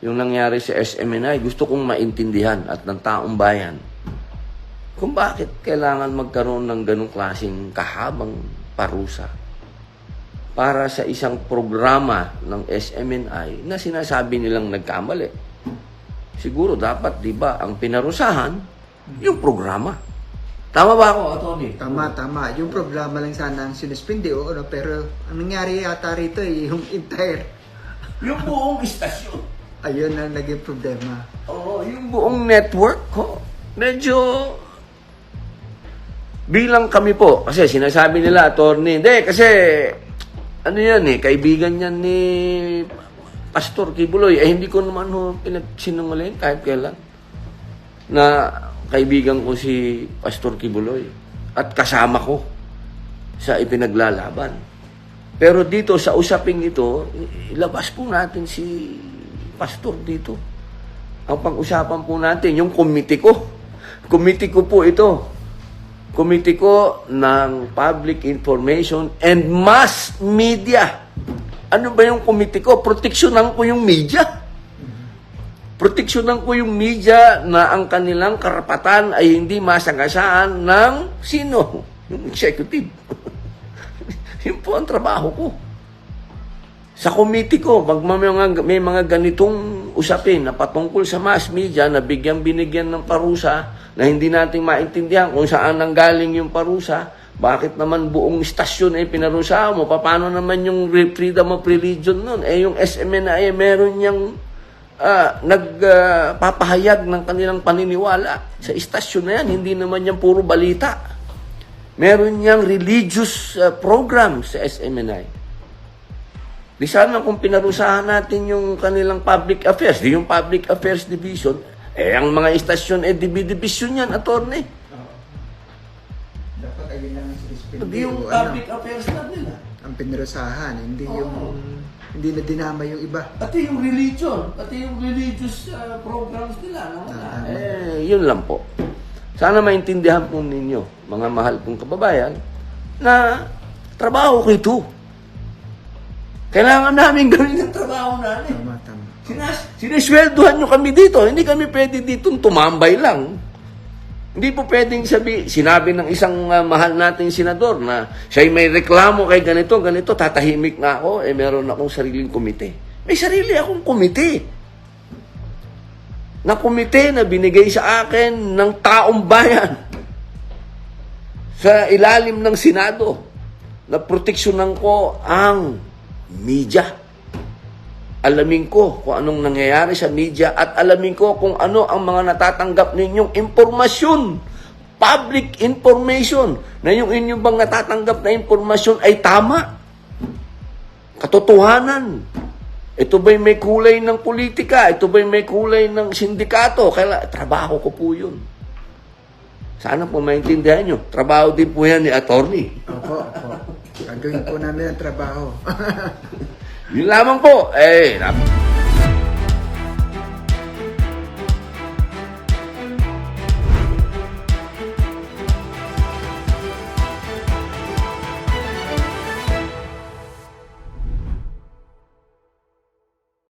yung nangyari sa SMNI, gusto kong maintindihan at ng taong bayan kung bakit kailangan magkaroon ng ganong klaseng kahabang parusa para sa isang programa ng SMNI na sinasabi nilang nagkamali. Siguro dapat, di ba, ang pinarusahan, yung programa. Tama ba ako, Atty.? Tama, tama. Yung programa lang sana ang sinuspindi o ano, pero ang nangyari yata rito yung entire, Yung buong istasyon. Ayun ang naging problema. Oo, yung buong network ko, medyo bilang kami po, kasi sinasabi nila, attorney, hindi, kasi ano yan eh, kaibigan yan ni Pastor Kibuloy, eh hindi ko naman ho pinagsinungaling kahit kailan na kaibigan ko si Pastor Kibuloy at kasama ko sa ipinaglalaban. Pero dito sa usaping ito, ilabas po natin si Pastor dito. Ang pag-usapan po natin, yung committee ko. Committee ko po ito. Committee ko ng Public Information and Mass Media. Ano ba yung committee ko? Proteksyonan ko yung media. Proteksyonan ko yung media na ang kanilang karapatan ay hindi masagasaan ng sino? Yung executive. Yun po ang trabaho ko. Sa committee ko, pag may mga, may mga ganitong usapin na patungkol sa mass media na bigyan binigyan ng parusa na hindi natin maintindihan kung saan nanggaling yung parusa, bakit naman buong istasyon ay pinarusa mo? Paano naman yung re- freedom of religion nun? Eh yung SMNI, meron niyang ah, nagpapahayag ng kanilang paniniwala sa istasyon na yan. Hindi naman yan puro balita. Meron niyang religious ah, program sa SMNI. Di sana kung pinarusahan natin yung kanilang public affairs, di yung public affairs division, eh ang mga istasyon eh division yan, attorney. Dapat ayun lang ang sinuspindi. Di yung ano, public affairs na nila. ang pinarusahan, hindi Oo. yung, hindi na dinama yung iba. Pati yung religion, pati yung religious ah, programs nila. No? Ah. Eh, yun lang po. Sana maintindihan po ninyo, mga mahal kong kababayan, na trabaho ko ito. Kailangan namin gawin ang trabaho namin. Tama, tama. Sinas, sinisweldohan nyo kami dito. Hindi kami pwede dito tumambay lang. Hindi po pwedeng sabi, sinabi ng isang ah, mahal nating senador na siya'y may reklamo kay ganito, ganito, tatahimik na ako, eh meron akong sariling komite. May sarili akong komite. Na komite na binigay sa akin ng taong bayan sa ilalim ng Senado na proteksyonan ko ang media alamin ko kung anong nangyayari sa media at alamin ko kung ano ang mga natatanggap ninyong impormasyon. Public information na yung inyong bang natatanggap na impormasyon ay tama. Katotohanan. Ito ba'y may kulay ng politika? Ito ba'y may kulay ng sindikato? Kaya trabaho ko po yun. Sana po maintindihan nyo. Trabaho din po yan ni attorney. Opo. Gagawin po namin ang trabaho. Yun lamang po. Eh,